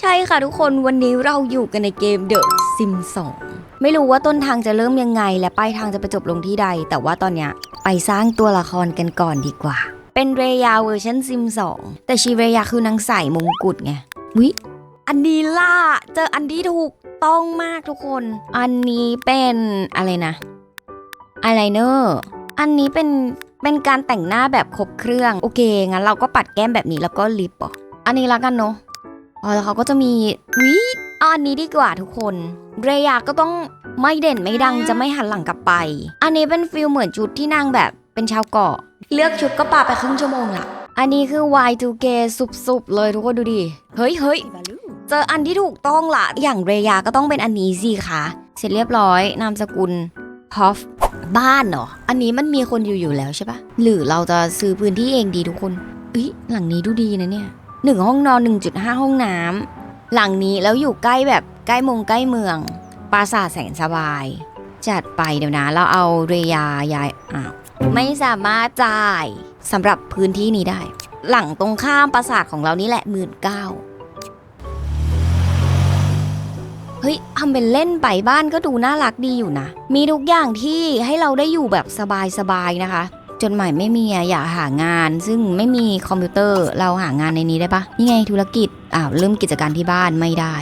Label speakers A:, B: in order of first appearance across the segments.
A: ใช่ค่ะทุกคนวันนี้เราอยู่กันในเกม The Sim 2 ไม่รู้ว่าต้นทางจะเริ่มยังไง และปลายทางจะไปจบลงที่ใด แต่ว่าตอนเนี้ยไปสร้างตัวละครกันก่อนดีกว่า เป็นเรยาเวอร์ชันซิม 2 แต่ชีเรยาคือนางใส่มงกุฎไงวิอันนี้ล่ะ เจออันที่ถูกต้องมากทุกคน อันนี้เป็นอะไรนะอายไลเนอร์อันนี้เป็นเป็นการแต่งหน้าแบบครบเครื่อง โอเค งั้นเราก็ปัดแก้มแบบนี้แล้วก็ลิปอะอันนี้ละกันเนาะ อ๋อแล้วเขาก็จะมีวิเอาอันนี้ดีกว่าทุกคน เรยาก็ต้องไม่เด่นไม่ดังจะไม่หันหลังกลับไป อันนี้เป็นฟิลเหมือนชุดที่นางแบบเป็นชาวเกาะ เลือกชุดก็ปาไปครึ่งชั่วโมงละอันนี้คือ Y2K สุบๆ เลยทุกคนดูดิ เฮ้ยเฮ้ยเจออันที่ถูกต้องละอย่างเรยาก็ต้องเป็นอันนี้สิคะเสร็จเรียบร้อย นามสกุลพอฟบ้านเหรอ อันนี้มันมีคนอยู่อยู่แล้วใช่ปะหรือเราจะซื้อพื้นที่เองดีทุกคนเอ้ยหลังนี้ดูดีนะเนี่ย หนึ่งห้องนอน 1.5 ห้องน้ำหลังนี้แล้วอยู่ใกล้แบบใกล้มงใกล้เมือง ปราสาทแสนสบาย จัดไปเดี๋ยวนะ เราเอาเรยายายอ้าวไม่สามารถจ่ายสำหรับพื้นที่นี้ได้ หลังตรงข้ามปราสาทของเรานี่แหละหมื่นเก้าเฮ้ยทำเป็นเล่นไปบ้านก็ดูน่ารักดีอยู่นะ มีทุกอย่างที่ให้เราได้อยู่แบบสบายๆนะคะ จนใหม่ไม่มีอะอยากหางาน ซึ่งไม่มีคอมพิวเตอร์เราหางานในนี้ได้ปะนี่ไงธุรกิจอ้าวเริ่มกิจการที่บ้านไม่ได้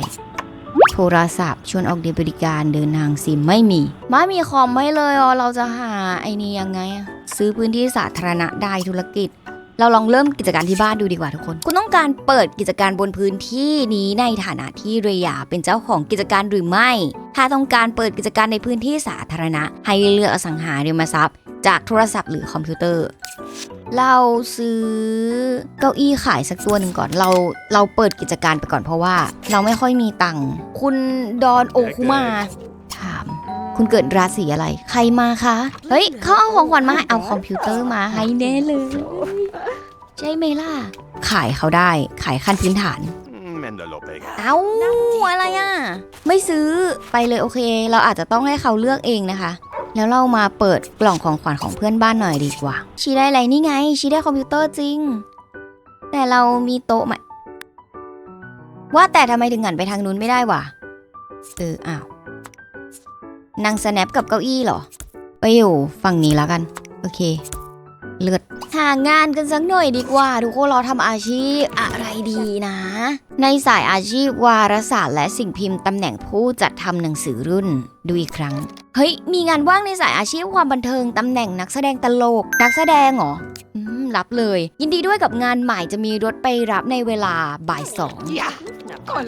A: โทรศัพท์ ชวนออกเดินบริการเดินทางซิมไม่มีไม่มีคอมไม่เลยอ๋อเราจะหาไอ้นี่ยังไงอะซื้อพื้นที่สาธารณะได้ธุรกิจเราลองเริ่มกิจการที่บ้านดูดีกว่าทุกคน คุณต้องการเปิดกิจการบนพื้นที่นี้ในฐานะที่เรียาเป็นเจ้าของกิจการหรือไม่ ถ้าต้องการเปิดกิจการในพื้นที่สาธารณะ ให้เลือกอสังหาริมทรัพย์ จากโทรศัพท์หรือคอมพิวเตอร์ เราซื้อเก้าอี้ขายสักตัวหนึ่งก่อน เราเราเปิดกิจการไปก่อนเพราะว่า เราไม่ค่อยมีตังค์คุณดอนโอคุมา ถาม คุณเกิดราศีอะไร ใครมาคะ เฮ้ยเขาเอาของขวัญมาให้เอาคอมพิวเตอร์มาให้แน่เลย ใช่ไหมล่ะ ขายเขาได้ขายขั้นพื้นฐาน
B: Mendalope.
A: เอ้าอะไรอะ ไม่ซื้อไปเลยโอเค เราอาจจะต้องให้เขาเลือกเองนะคะ แล้วเรามาเปิดกล่องของขวัญของเพื่อนบ้านหน่อยดีกว่า ชีได้อะไรนี่ไง ชีได้คอมพิวเตอร์จริง แต่เรามีโต๊ะไหมว่าแต่ทำไมถึงหันไปทางนู้นไม่ได้วะเอออ้าวนางสแนปกับเก้าอี้เหรอ ไปอยู่ฝั่งนี้แล้วกัน โอเค เลือดหางานกันสักหน่อยดีกว่า ทุกคนเราทำอาชีพอะไรดีนะ ในสายอาชีพวารสารและสิ่งพิมพ์ตำแหน่งผู้จัดทำหนังสือรุ่น ดูอีกครั้ง เฮ้ย มีงานว่างในสายอาชีพความบันเทิงตำแหน่งนักแสดงตลก นักแสดงเหรออืมรับเลย ยินดีด้วยกับงานใหม่จะมีรถไปรับในเวลาบ่ายสอง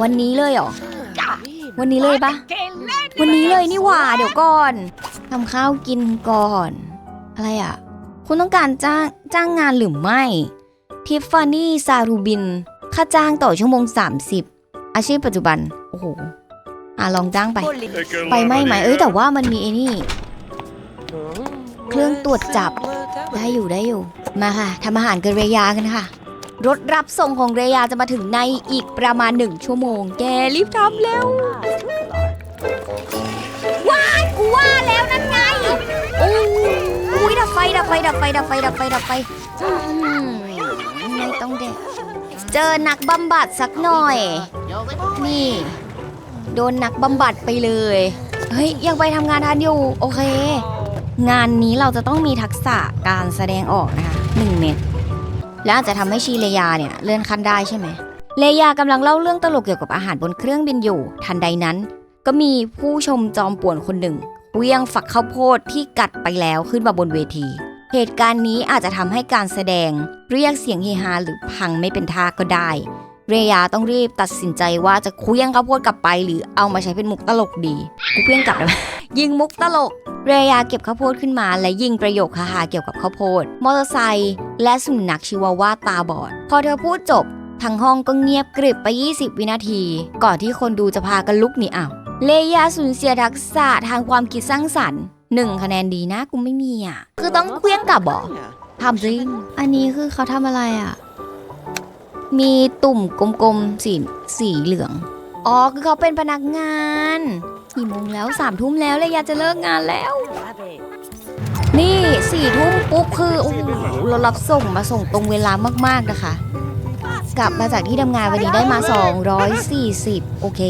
A: วันนี้เลยเหรอ วันนี้เลยปะวันนี้เลยนี่หว่า เดี๋ยวก่อนทำข้าวกินก่อน อะไรอะ คุณต้องการจ้างจ้างงานหรือไม่ทิฟฟานี่ซารูบิน ค่าจ้างต่อชั่วโมง 30 อาชีพปัจจุบัน โอ้โห อะลองจ้างไป ไปไม่ไหมเอ้ยแต่ว่ามันมีไอ้นี่ เครื่องตรวจจับได้อยู่ได้อยู่ มาค่ะทำอาหารกันเรยากันค่ะ รถรับส่งของเรยาจะมาถึงในอีกประมาณหนึ่งชั่วโมง แกรีบทำเร็วว้ายกูว่าแล้วนั่นไงโอ้ยดับไฟดับไฟดับไฟดับไฟดับไฟดับไฟอื้อหือไม่ต้องเด็กเจอนักบำบัดสักหน่อย นี่ โดนนักบำบัดไปเลย เฮ้ย ยังไปทำงานทันอยู่ โอเค งานนี้เราจะต้องมีทักษะการแสดงออกนะคะหนึ่งเม็ดแล้วอาจจะทำให้ชีเลยาเนี่ยเลื่อนขั้นได้ใช่ไหมเลยากำลังเล่าเรื่องตลกเกี่ยวกับอาหารบนเครื่องบินอยู่ ทันใดนั้น ก็มีผู้ชมจอมป่วนคนหนึ่งเวียงฝักข้าวโพดที่กัดไปแล้วขึ้นมาบนเวที เหตุการณ์นี้อาจจะทำให้การแสดงเรียกเสียงเฮฮาหรือพังไม่เป็นท่าก็ได้ เรยาต้องรีบตัดสินใจว่าจะคลี้ยงข้าวโพดกลับไป หรือเอามาใช้เป็นมุกตลกดีกูเคลี้ยงกลับได้ไหมยิงมุกตลก เรยาเก็บข้าวโพดขึ้นมาและยิงประโยคฮาๆเกี่ยวกับข้าวโพด มอเตอร์ไซค์และสุนัขชิวาว่าตาบอด พอเธอพูดจบทั้งห้องก็เงียบกริบไป 20 วินาที ก่อนที่คนดูจะพากันลุกหนีอ้าวเลยาสูญเสียทักษะทางความคิดสร้างสรรค์หนึ่งคะแนนดีนะกูไม่มีอะ คือต้องเคลี้ยงกลับเหรอทำจริง อันนี้คือเขาทำอะไรอะ มีตุ่มกลมๆสีสีเหลือง อ๋อ คือเขาเป็นพนักงานกี่โมงแล้วสามทุ่มแล้วเลยอยากจะเลิกงานแล้ว นี่สี่ทุ่มปุ๊บคือโอ้โหเรารับส่งมาส่งตรงเวลามากๆนะคะ กลับมาจากที่ทำงานวันนี้ได้มา 240 โอเค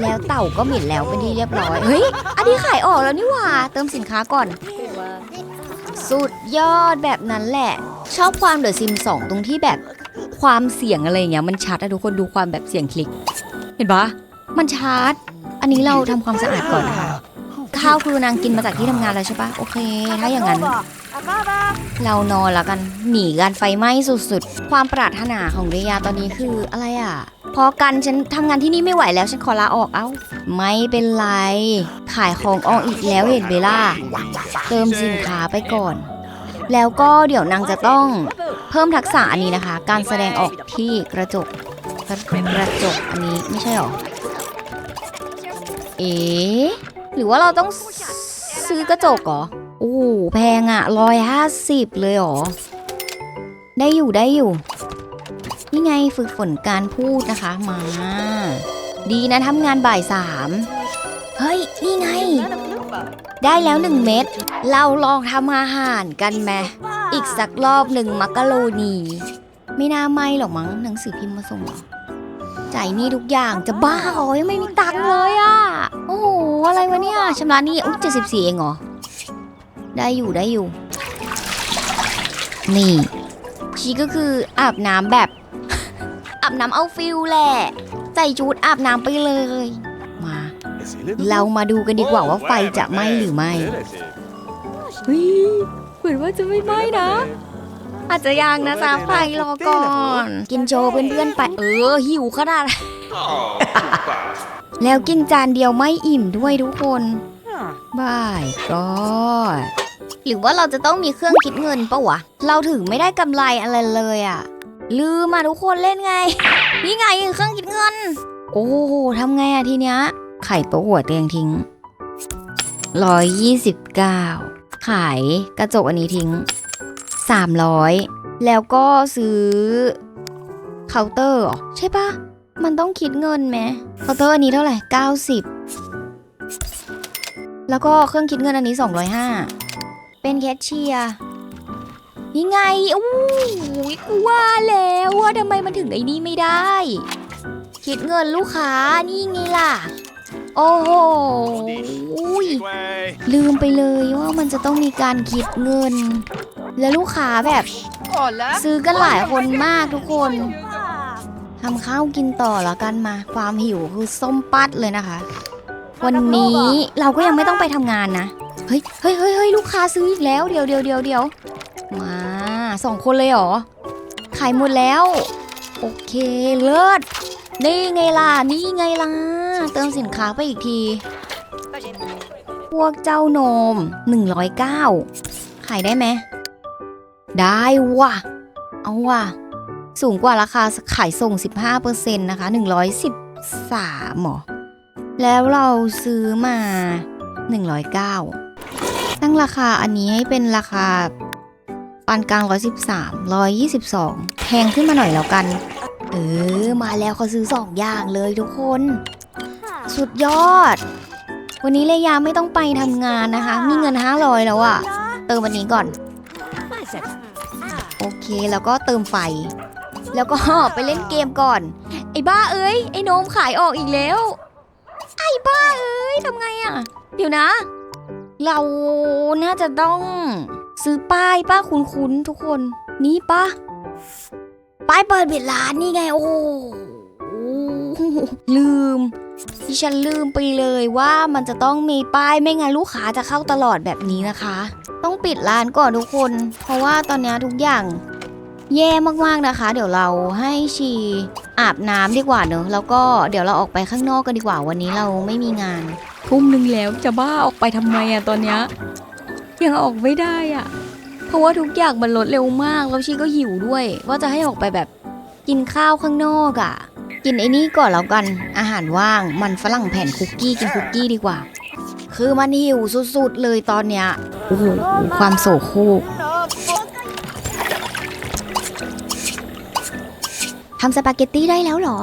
A: แล้วเต่าก็หมิ่นแล้วเป็นที่เรียบร้อย เฮ้ย อันนี้ขายออกแล้วนี่หว่า เติมสินค้าก่อน สุดยอดแบบนั้นแหละ ชอบความเดอะซิมสองตรงที่แบบ ความเสียงอะไรอย่างเงี้ยมันชัดอะทุกคนดูความแบบเสียงคลิก เห็นปะมันชัด อันนี้เราทำความสะอาดก่อนนะคะข้าวคือนางกินมาจากที่ทำงานแล้วใช่ปะโอเค ถ้าอย่างนั้น เรานอนแล้วกันหนีการไฟไหม้สุดๆ ความปรารถนาของเรยาตอนนี้คืออะไรอะ พอกันฉันทำงานที่นี่ไม่ไหวแล้วฉันขอลาออกเอ้า ไม่เป็นไร ขายของออกอีกแล้วเห็นเบล่าเติมสินค้าไปก่อน แล้วก็เดี๋ยวนางจะต้องเพิ่มทักษะอันนี้นะคะ การแสดงออกที่กระจกกระจกอันนี้ไม่ใช่หรอ เอ๊หรือว่าเราต้องซื้อกระจกเหรอโอ้แพงอะร้อยห้าสิบเลยหรอ ได้อยู่ได้อยู่ นี่ไงฝึกฝนการพูดนะคะมา ดีนะทำงานบ่ายสาม เฮ้ย นี่ไง ได้แล้วหนึ่งเม็ด เราลองทำอาหารกันไหม อีกสักรอบหนึ่งมักกะโรนี ไม่น่าไม่หรอกมั้งหนังสือพิมพ์มาส่งเหรอจ่ายหนี่ทุกอย่างจะบ้าเหรอยังไม่มีตังค์เลยอะโอ้โห อะไรวะเนี่ยชำระหนี่อุ๊ยเจ็ดสิบสี่เองเหรอ ได้อยู่ได้อยู่ นี่ ชีก็คืออาบน้ำแบบ อาบน้ำเอาฟิลแหละ ใส่ชุดอาบน้ำไปเลย เรามาดูกันดีกว่าว่าไฟจะไหม้หรือไม่เฮ้ยเหมือนว่าจะไม่ไหม้นะ อาจจะยังนะจ๊ะไฟรอก่อน กินโชว์เพื่อนๆไป เออ หิวขนาดแล้วกินจานเดียวไม่อิ่มด้วยทุกคนบายก็หรือว่าเราจะต้องมีเครื่องคิดเงินปะวะ เราถึงไม่ได้กำไรอะไรเลยอะลืมมาทุกคนเล่นไง นี่ไงเครื่องคิดเงิน โอ้โหทำไงอะทีเนี้ย ไข่โต๊ะหัวเตียงทิ้งร้อยยี่สิบเก้าขายกระจกอันนี้ทิ้งสามร้อยแล้วก็ซื้อเคาน์เตอร์อใช่ปะมันต้องคิดเงินไหมเคาน์เตอร์อันนี้เท่าไหร่ 90 แล้วก็เครื่องคิดเงินอันนี้ 205 เป็นแคชเชียร์นี่ไงอู้ยกูว่าแล้วว่าทำไมมันถึงไอ้นี่ไม่ได้ คิดเงินลูกค้านี่ไงล่ะ โอ้โหอุ๊ยลืมไปเลยว่ามันจะต้องมีการคิดเงิน และลูกค้าแบบซื้อกันหลายคนมากทุกคนทำข้าวกินต่อแล้วกันมา ความหิวคือส้มปัดเลยนะคะ วันนี้เราก็ยังไม่ต้องไปทำงานนะ เฮ้ยเฮ้ยเฮ้ยเฮ้ยลูกค้าซื้ออีกแล้วเดี๋ยวเดี๋ยวเดี๋ยวเดี๋ยวมาสองคนเลยเหรอขายหมดแล้ว โอเคเลิศนี่ไงล่ะนี่ไงล่ะ เติมสินค้าไปอีกที พวกเจ้านม 109 ขายได้ไหม ได้ว่ะ เอาว่ะ สูงกว่าราคาขายส่ง 15%นะคะ 113หรอแล้วเราซื้อมา 109 ตั้งราคาอันนี้ให้เป็นราคาปานกลาง 113 122 แพงขึ้นมาหน่อยแล้วกัน เออ มาแล้วเขาซื้อ 2 อย่างเลยทุกคน สุดยอด วันนี้เลยาไม่ต้องไปทำงานนะคะ มีเงิน500แล้วอะเติมวันนี้ก่อน โอเคแล้วก็เติมไฟ แล้วก็ไปเล่นเกมก่อน ไอ้บ้าเอ้ยไอ้โนมขายออกอีกแล้ว ไอ้บ้าเอ้ยทำไงอะเดี๋ยวนะ เราน่าจะต้องซื้อป้ายป้าคุ้นๆทุกคนนี่ป้าป้ายเปิดปิดร้านนี่ไงโอ้โหลืม ที่ฉันลืมไปเลยว่ามันจะต้องมีป้ายไม่งั้นลูกค้าจะเข้าตลอดแบบนี้นะคะ ต้องปิดร้านก่อนทุกคน เพราะว่าตอนนี้ทุกอย่างแย่มากๆนะคะ เดี๋ยวเราให้ชีอาบน้ำดีกว่าเนอะแล้วก็เดี๋ยวเราออกไปข้างนอกกันดีกว่าวันนี้เราไม่มีงาน ทุ่มหนึ่งแล้วจะบ้าออกไปทำไมอะตอนเนี้ยยังออกไม่ได้อะเพราะว่าทุกอย่างมันลดเร็วมากแล้วชีก็หิวด้วย ว่าจะให้ออกไปแบบกินข้าวข้างนอกอะ กินไอ้นี่ก่อนแล้วกัน อาหารว่าง มันฝรั่งแผ่นคุกกี้กินคุกกี้ดีกว่า คือมันหิวสุดๆเลยตอนเนี้ย โอ้โห ความโศกโครกทำสปาเกตตี้ได้แล้วเหรอ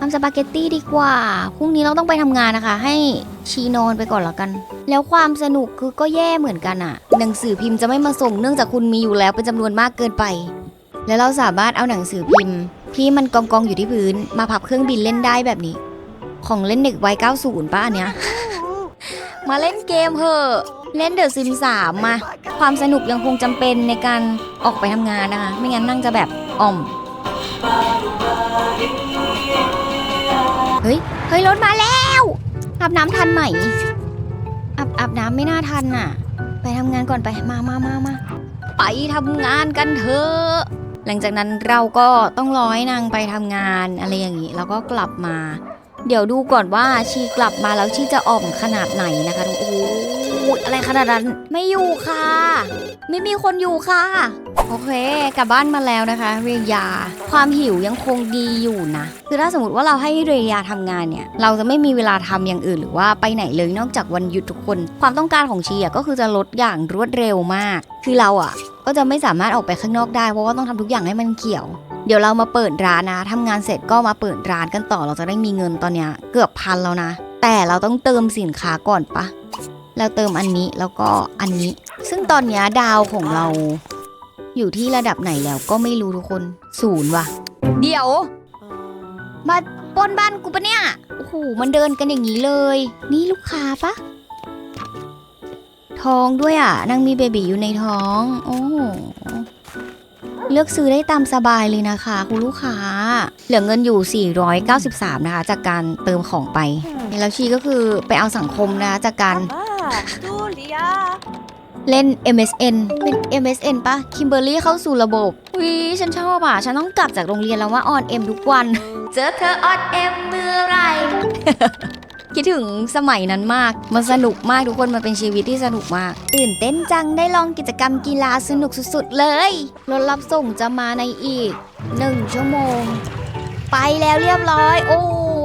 A: ทำสปาเกตตี้ดีกว่า พรุ่งนี้เราต้องไปทำงานนะคะ ให้ชีนอนไปก่อนแล้วกัน แล้วความสนุกคือก็แย่เหมือนกันอะหนังสือพิมพ์จะไม่มาส่งเนื่องจากคุณมีอยู่แล้วเป็นจำนวนมากเกินไป แล้วเราสามารถเอาหนังสือพิมพ์ ที่มันกองกองอยู่ที่พื้น มาพับเครื่องบินเล่นได้แบบนี้ ของเล่นเด็กวัย90ป้าอันเนี้ย มาเล่นเกมเถอะเล่นเดอะซิมสามมา ความสนุกยังคงจำเป็นในการออกไปทำงานนะคะ ไม่งั้นนั่งจะแบบอ่อม เฮ้ย เฮ้ย รถมาแล้วอาบน้ำทันไหมอาบอาบน้ำไม่น่าทันน่ะ ไปทำงานก่อนไป มามามามาไปทำงานกันเถอะ หลังจากนั้นเราก็ต้องรอให้นางไปทำงานอะไรอย่างนี้แล้วก็กลับมา เดี๋ยวดูก่อนว่าชีกลับมาแล้วชีจะอ่อมขนาดไหนนะคะทุกโอ้ยอะไรขนาดนั้นไม่อยู่ค่ะ ไม่มีคนอยู่ค่ะ โอเคกลับบ้านมาแล้วนะคะ เรียา ความหิวยังคงดีอยู่นะ คือถ้าสมมติว่าเราให้เรียาทำงานเนี่ย เราจะไม่มีเวลาทำอย่างอื่นหรือว่าไปไหนเลยนอกจากวันหยุดทุกคน ความต้องการของชีอะก็คือจะลดอย่างรวดเร็วมาก คือเราอะ ก็จะไม่สามารถออกไปข้างนอกได้ เพราะว่าต้องทำทุกอย่างให้มันเกี่ยว เดี๋ยวเรามาเปิดร้านนะทำงานเสร็จก็มาเปิดร้านกันต่อเราจะได้มีเงินตอนเนี้ยเกือบพันแล้วนะ แต่เราต้องเติมสินค้าก่อนปะเราเติมอันนี้แล้วก็อันนี้ ซึ่งตอนนี้ดาวของเรา อยู่ที่ระดับไหนแล้วก็ไม่รู้ทุกคนศูนย์ว่ะ เดี๋ยว มาปนบ้านกูปะเนี่ยโอ้โหมันเดินกันอย่างนี้เลย นี่ลูกค้าปะ ท้องด้วยอะนางมีเบบีอยู่ในท้อง โอ้เลือกซื้อได้ตามสบายเลยนะคะ คุณลูกค้า เหลือเงินอยู่ 493 นะคะ จากการเติมของไปแล้วชีก็คือไปเอาสังคมนะจากการเล่น MSN เป็น MSN ปะคิมเบอร์รี่เข้าสู่ระบบวิฉันชอบอะ ฉันต้องกลับจากโรงเรียนแล้วว่าออนเอ็มทุกวัน เจอเธอออนเอ็มเมื่อไหร คิดถึงสมัยนั้นมาก มันสนุกมากทุกคนมันเป็นชีวิตที่สนุกมาก ตื่นเต้นจังได้ลองกิจกรรมกีฬาสนุกสุดๆเลยรถรับส่งจะมาในอีก1ชั่วโมง ไปแล้วเรียบร้อย โอ้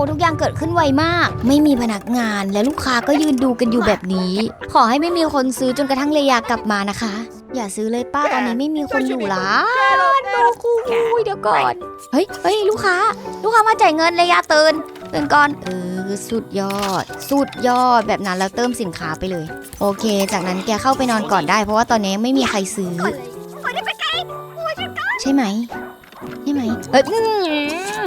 A: ทุกอย่างเกิดขึ้นไวมาก ไม่มีพนักงานและลูกค้าก็ยืนดูกันอยู่แบบนี้ ขอให้ไม่มีคนซื้อจนกระทั่งเลยากลับมานะคะ อย่าซื้อเลยป้าตอนนี้ไม่มีคนอยู่ร้านบอกคุยเดี๋ยวก่อนเฮ้ยเฮ้ยลูกค้า ลูกค้ามาจ่ายเงินเลยยาตื่น ตื่นก่อนเออสุดยอด สุดยอดแบบนั้นแล้วเติมสินค้าไปเลย โอเค จากนั้นแกเข้าไปนอนก่อนได้ เพราะว่าตอนนี้ไม่มีใครซื้อ ใช่ไหมใช่ไหมเฮ้ยอืม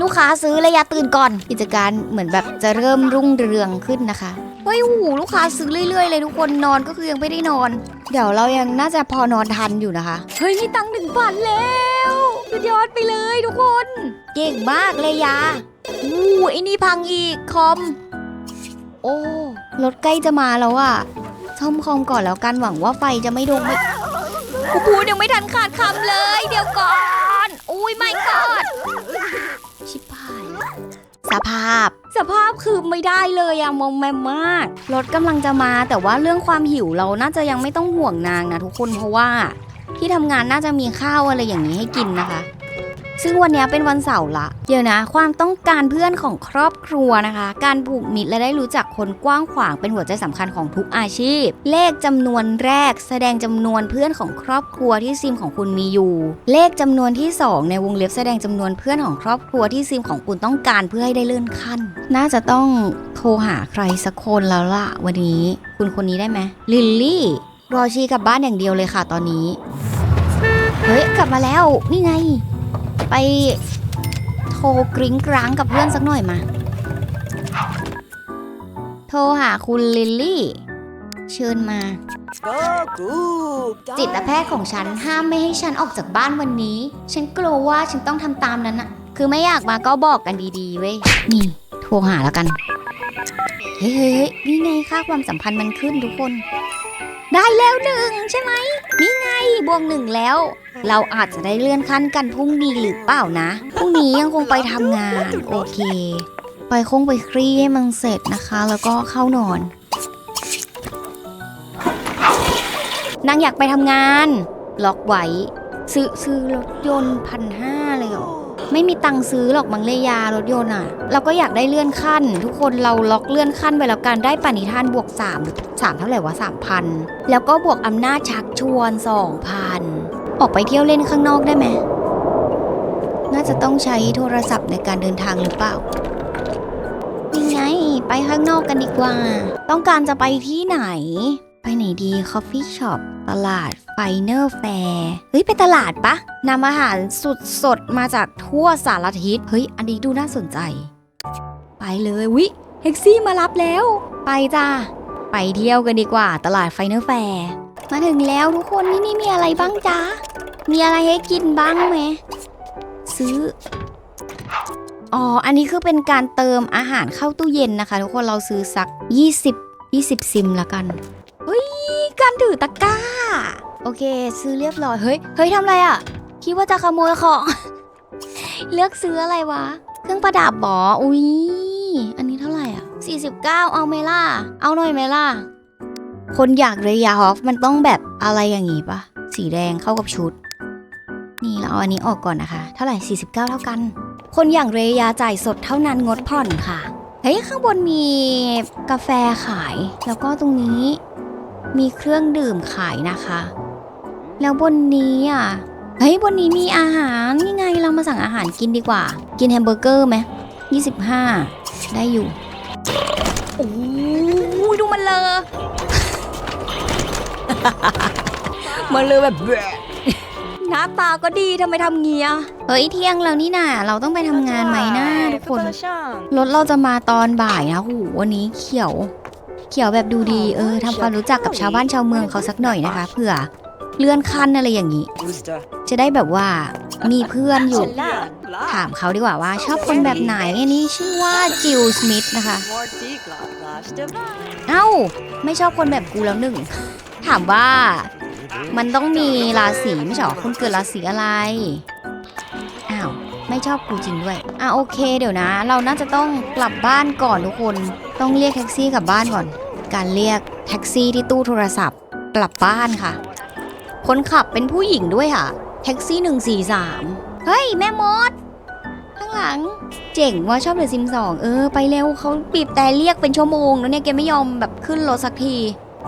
A: ลูกค้าซื้อเลยยาตื่นก่อน กิจการเหมือนแบบจะเริ่มรุ่งเรืองขึ้นนะคะเฮ้ยโอ้โหลูกค้าซื้อเรื่อยๆเลยทุกคนนอนก็คือยังไม่ได้นอน เดี๋ยวเรายังน่าจะพอนอนทันอยู่นะคะ เฮ้ยมีตังค์หนึ่งบาทแล้ว สุดยอดไปเลยทุกคน เก่งมากเลยยาอู้ไอ้นี่พังอีกคอม โอ้รถใกล้จะมาแล้วอะซ่อมคอมก่อนแล้วกันหวังว่าไฟจะไม่โดนไม่กูพูดยังไม่ทันขาดคำเลย เดี๋ยวก่อน อุ้ยไม่กอดชิบหายละสภาพ สภาพคือไม่ได้เลยอะมองแมมมากรถกำลังจะมาแต่ว่าเรื่องความหิวเราน่าจะยังไม่ต้องห่วงนางนะทุกคนเพราะว่า ที่ทำงานน่าจะมีข้าวอะไรอย่างนี้ให้กินนะคะ ซึ่งวันนี้เป็นวันเสาร์ละเดี๋ยวนะ ความต้องการเพื่อนของครอบครัวนะคะ การผูกมิตรและได้รู้จักคนกว้างขวางเป็นหัวใจสำคัญของทุกอาชีพ เลขจำนวนแรก แสดงจำนวนเพื่อนของครอบครัวที่ซิมของคุณมีอยู่ เลขจำนวนที่ 2 ในวงเล็บแสดงจำนวนเพื่อนของครอบครัวที่ซิมของคุณต้องการเพื่อให้ได้เลื่อนขั้น น่าจะต้องโทรหาใครสักคนแล้วล่ะวันนี้ คุณคนนี้ได้ไหมลิลลี่ รอชีกลับบ้านอย่างเดียวเลยค่ะตอนนี้ เฮ้ย กลับมาแล้ว นี่ไง ไปโทรกริ้งกร้างกับเพื่อนสักหน่อยมา โทรหาคุณลิลลี่ เชิญมา จิตแพทย์ของฉันห้ามไม่ให้ฉันออกจากบ้านวันนี้ ฉันกลัวว่าฉันต้องทำตามนั้นอะคือไม่อยากมาก็บอกกันดีๆเว้ย นี่ โทรหาแล้วกัน เฮ้ยเฮ้ยนี่ไงค่าความสัมพันธ์มันขึ้นทุกคน ได้แล้วหนึ่งใช่ไหมนี่ไงบวกหนึ่งแล้ว เราอาจจะได้เลื่อนขั้นกันพรุ่งนี้หรือเปล่านะพรุ่งนี้ยังคงไปทำงาน โอเค ไปคงไปคลี่ให้มันเสร็จนะคะ แล้วก็เข้านอนนางอยากไปทำงาน ล็อกไว้ซื้อซื้อรถยนต์พันห้า ไม่มีตังค์ซื้อหรอกมังเลยยารถยนต์อะ เราก็อยากได้เลื่อนขั้น ทุกคนเราล็อกเลื่อนขั้นไปแล้วกันได้ปณิธานบวก 3 3 เท่าไหร่วะ3,000 แล้วก็บวกอำนาจชักชวน 2,000 ออกไปเที่ยวเล่นข้างนอกได้ไหมน่าจะต้องใช้โทรศัพท์ในการเดินทางหรือเปล่ายังไง ไปข้างนอกกันดีกว่า ต้องการจะไปที่ไหน ไปไหนดี คอฟฟี่ช็อป ตลาด ไฟเนอร์แฟร์เฮ้ยไปตลาดปะนำอาหารสุดสดมาจากทั่วสารทิศเฮ้ย อันนี้ดูน่าสนใจ ไปเลยวิแท็กซี่มารับแล้ว ไปจ้าไปเที่ยวกันดีกว่า ตลาดไฟเนอร์แฟร์มาถึงแล้วทุกคนนี่นี่มีอะไรบ้างจ๊ะมีอะไรให้กินบ้างไหมซื้ออ๋อ อันนี้คือเป็นการเติมอาหารเข้าตู้เย็นนะคะ ทุกคนเราซื้อสัก 20 20 ซิมละกัน เฮ้ย การถือตะกร้า โอเค ซื้อเรียบร้อยเฮ้ยเฮ้ยทำอะไรอะ่ะ คิดว่าจะขโมยของ เลือกซื้ออะไรวะ เครื่องประดับบออุ้ยอันนี้เท่าไหร่อะ 49 เอาไหมล่ะ เอาหน่อยไหมล่ะ คนอยากเรยาฮอฟมันต้องแบบอะไรอย่างงี้ปะสีแดงเข้ากับชุด นี่เราเอาอันนี้ออกก่อนนะคะ เท่าไหร่ 49 เท่ากัน คนอย่างเรยาจ่ายสดเท่านั้นงดผ่อนค่ะเฮ้ยข้างบนมีกาแฟขาย แล้วก็ตรงนี้มีเครื่องดื่มขายนะคะ แล้วบนนี้อะ เฮ้ยบนนี้มีอาหารนี่ไงเรามาสั่งอาหารกินดีกว่า กินแฮมเบอร์เกอร์ไหม25ได้อยู่โอ้ยดูมันเลยมันเลยแบบแบะหน้าตาก็ดีทำไมทำเงี้ยเฮ้ยเที่ยงแล้วนี่น่ะ เราต้องไปทำงานไหมนะทุกคน รถเราจะมาตอนบ่ายนะหูวันนี้เขียว เขียวแบบดูดี เออทำความรู้จักกับชาวบ้านชาวเมืองเขาสักหน่อยนะคะเผื่อ เลื่อนขั้นอะไรอย่างนี้ จะได้แบบว่ามีเพื่อนอยู่ ถามเขาดีกว่าว่าชอบคนแบบไหนอันนี้ชื่อว่าจิลสมิธนะคะ เอ้า ไม่ชอบคนแบบกูแล้วหนึ่ง ถามว่ามันต้องมีราศีไม่ใช่หรอคุณเกิดราศีอะไร อ้าว ไม่ชอบกูจริงด้วย อะโอเคเดี๋ยวนะ เราน่าจะต้องกลับบ้านก่อนทุกคน ต้องเรียกแท็กซี่กลับบ้านก่อน การเรียกแท็กซี่ที่ตู้โทรศัพท์กลับบ้านค่ะ คนขับเป็นผู้หญิงด้วยค่ะ แท็กซี่143เฮ้ย แม่มด ข้างหลัง เจ๋งว่าชอบเดอะซิมสองเออ ไปเร็วเขาบีบแต่เรียกเป็นชั่วโมง แล้วเนี่ยแกไม่ยอมแบบขึ้นรถสักที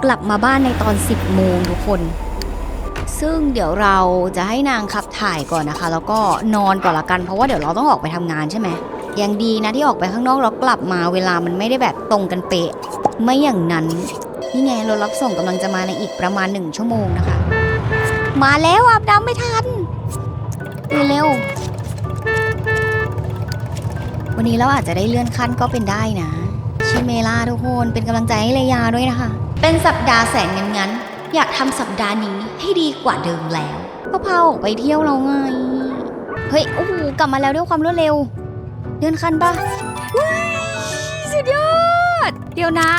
A: กลับมาบ้านในตอน 10โมงทุกคน ซึ่งเดี๋ยวเราจะให้นางขับถ่ายก่อนนะคะ แล้วก็นอนก่อนละกันเพราะว่าเดี๋ยวเราต้องออกไปทำงานใช่ไหมยังดีนะที่ออกไปข้างนอกแล้วกลับมาเวลามันไม่ได้แบบตรงกันเป๊ะ ไม่อย่างนั้น นี่ไงรถรับส่งกำลังจะมาในอีกประมาณ 1 ชั่วโมงนะคะ มาแล้วอาบน้ำไม่ทันตื่นเร็ว วันนี้เราอาจจะได้เลื่อนขั้นก็เป็นได้นะชิเมล่าทุกคนเป็นกำลังใจให้เลยาด้วยนะคะ เป็นสัปดาห์แสนงั้นงั้นๆอยากทำสัปดาห์นี้ให้ดีกว่าเดิมแล้ว ก็พาออกไปเที่ยวเราไงเฮ้ยโอ้โหกลับมาแล้วด้วยความรวดเร็ว เลื่อนขั้นปะว้ายสุดยอด เดี๋ยวนะ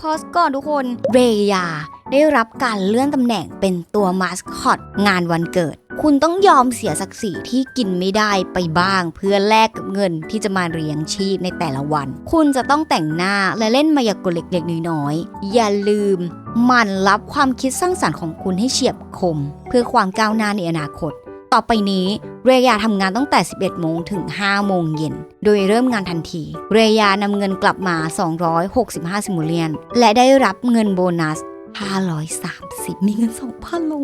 A: พอสก่อนทุกคนเรยา ได้รับการเลื่อนตำแหน่งเป็นตัวมาสคอตงานวันเกิด คุณต้องยอมเสียศักดิ์ศรีที่กินไม่ได้ไปบ้าง เพื่อแลกกับเงินที่จะมาเลี้ยงชีพในแต่ละวัน คุณจะต้องแต่งหน้าและเล่นมายากลเล็กๆ น้อยๆ อย่าลืมมันรับความคิดสร้างสรรค์ของคุณให้เฉียบคม เพื่อความก้าวหน้าในอนาคต ต่อไปนี้เรยาทำงานตั้งแต่ 11 โมงถึง 5 โมงเย็น โดยเริ่มงานทันที เรยานำเงินกลับมา 265ซิมูเลียน และได้รับเงินโบนัส 530 มีเงิน 2,000ลง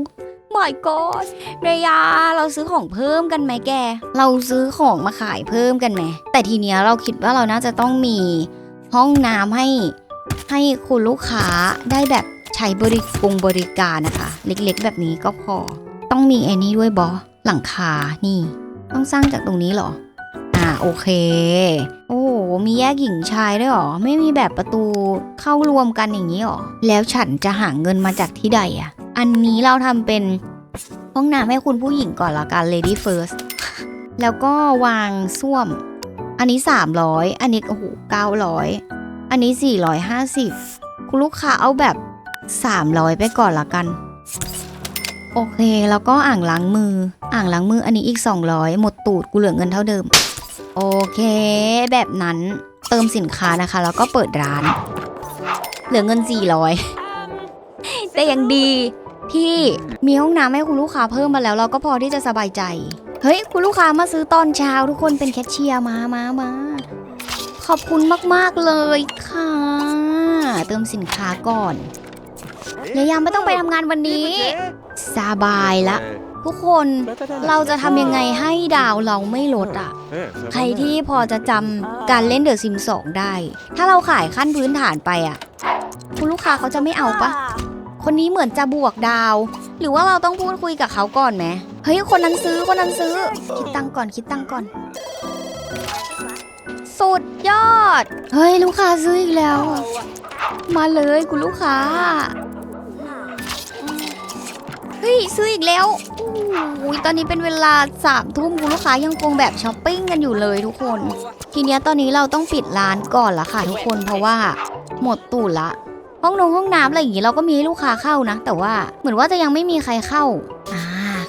A: my god เรยาเราซื้อของเพิ่มกันไหมแก เราซื้อของมาขายเพิ่มกันไหม แต่ทีเนี้ยเราคิดว่าเราน่าจะต้องมีห้องน้ำให้ให้คุณลูกค้าได้แบบใช้บริกงบริการนะคะ เล็กๆ แบบนี้ก็พอ ต้องมีไอ้นี้ด้วยบอหลังคานี่ ต้องสร้างจากตรงนี้เหรอ โอเค โอ้โห มีแยกหญิงชายด้วยหรอ ไม่มีแบบประตูเข้ารวมกันอย่างนี้หรอ แล้วฉันจะหาเงินมาจากที่ใดอะอันนี้เราทำเป็นห้องน้ำให้คุณผู้หญิงก่อนละกัน lady first แล้วก็วางส้วม อันนี้ 300 อันนี้โอ้โห900 อันนี้ 450 คุณลูกค้าเอาแบบ 300 ไปก่อนละกัน โอเค แล้วก็อ่างล้างมือ อ่างล้างมืออันนี้อีก 200 หมดตูดกูเหลือเงินเท่าเดิม โอเค แบบนั้นเติมสินค้านะคะ แล้วก็เปิดร้าน เหลือเงิน 400 แต่ยังดีที่มีห้องน้ำให้คุณลูกค้าเพิ่มมาแล้ว เราก็พอที่จะสบายใจ เฮ้ย คุณลูกค้ามาซื้อตอนเช้าทุกคนเป็นแคชเชียร์มามามาขอบคุณมาก ๆ เลยค่ะ เติมสินค้าก่อนเลยยังไม่ต้องไปทำงานวันนี้ สบายละ ทุกคนเราจะทำยังไงให้ดาวเราไม่ลดอะ ใครที่พอจะจำการเล่นเดอะซิม2ได้ ถ้าเราขายขั้นพื้นฐานไปอะ คุณลูกค้าเขาจะไม่เอาปะคนนี้เหมือนจะบวกดาว หรือว่าเราต้องพูดคุยกับเขาก่อนไหมเฮ้ยคนนั้นซื้อคนนั้นซื้อ คิดตังก่อนคิดตังก่อน สุดยอด เฮ้ยลูกค้าซื้ออีกแล้ว มาเลยคุณลูกค้า เฮ้ยซื้ออีกแล้ว อุ้ยตอนนี้เป็นเวลาสามทุ่มคุณลูกค้ายังคงแบบช้อปปิ้งกันอยู่เลยทุกคน ทีเนี้ยตอนนี้เราต้องปิดร้านก่อนละค่ะทุกคนเพราะว่าหมดตูดละ ห้องนงห้องน้ำอะไรอย่างงี้เราก็มีให้ลูกค้าเข้านะ แต่ว่าเหมือนว่าจะยังไม่มีใครเข้าอ่า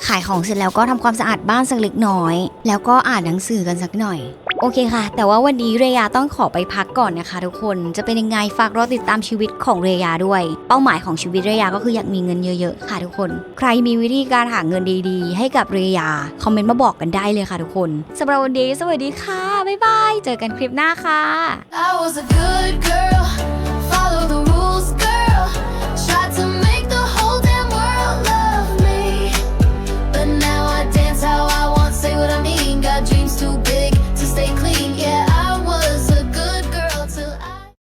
A: ขายของเสร็จแล้วก็ทำความสะอาดบ้านสักเล็กน้อย แล้วก็อ่านหนังสือกันสักหน่อย โอเคค่ะ แต่ว่าวันนี้เรยาต้องขอไปพักก่อนนะคะ ทุกคนจะเป็นยังไงฝากรอติดตามชีวิตของเรยาด้วย เป้าหมายของชีวิตเรยาก็คืออยากมีเงินเยอะๆค่ะทุกคน ใครมีวิธีการหาเงินดีๆ ให้กับเรยาคอมเมนต์มาบอกกันได้เลยค่ะทุกคนสำหรับวันนี้สวัสดีค่ะบ๊ายบายเจอกันคลิปหน้าค่ะ
C: I was a good girl, follow the